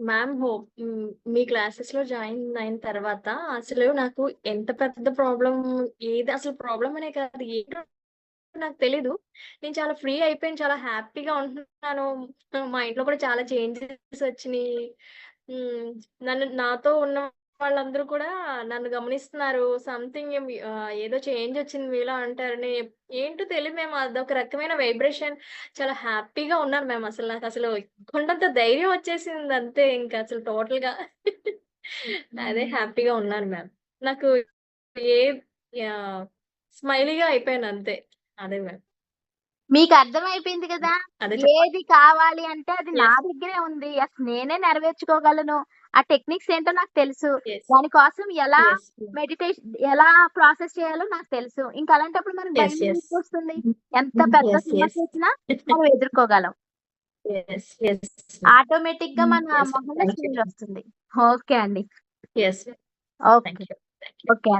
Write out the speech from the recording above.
Ma'am hope mm, మీ క్లాసెస్లో join అయిన తర్వాత అసలు నాకు ఎంత పెద్ద ప్రాబ్లం ఏది అసలు ప్రాబ్లం అనే కాదు. ఏంటో నాకు తెలీదు. నేను చాలా ఫ్రీ అయిపోయాను. చాలా హ్యాపీగా ఉంటున్నాను. మా ఇంట్లో కూడా చాలా చేంజెస్ వచ్చినాయి mm, నన్ను నాతో ఉన్న వాళ్ళందరూ కూడా నన్ను గమనిస్తున్నారు. సంథింగ్ ఏదో చేంజ్ వచ్చింది మీలో అంటారని ఏంటో తెలీదు మ్యామ్. అదొక రకమైన వైబ్రేషన్. చాలా హ్యాపీగా ఉన్నాను మ్యామ్. అసలు నాకసలు కొండంత ధైర్యం వచ్చేసింది అంతే ఇంక అసలు టోటల్‌గా. అదే హ్యాపీగా ఉన్నాను మ్యామ్. నాకు ఏ! స్మైలీగా అయిపోయాను అంతే. అదే మ్యామ్. మీకు అర్థమైపోయింది కదా! ఏది కావాలి అంటే అది నా. దగ్గరే ఉంది. అసలు నేనే నెరవేర్చుకోగలను. ఆ టెక్నిక్స్ ఏంటో నాకు తెలుసు. యెస్. దాని కోసం ఎలా. మెడిటేషన్ ఎలా ప్రాసెస్ చేయాలో నాకు తెలుసు. ఇంక అలాంటప్పుడు. భయం యెస్. ఎందుకొస్తుంది? ఎంత పెద్ద యెస్. యెస్. సమస్యొచ్చినా మనం ఎదుర్కోగలం. యెస్. ఆటోమేటిక్‌గా మన యెస్. మొహంలో వస్తుంది. ఓకే అండి. ఓకే. ఓకే అండి.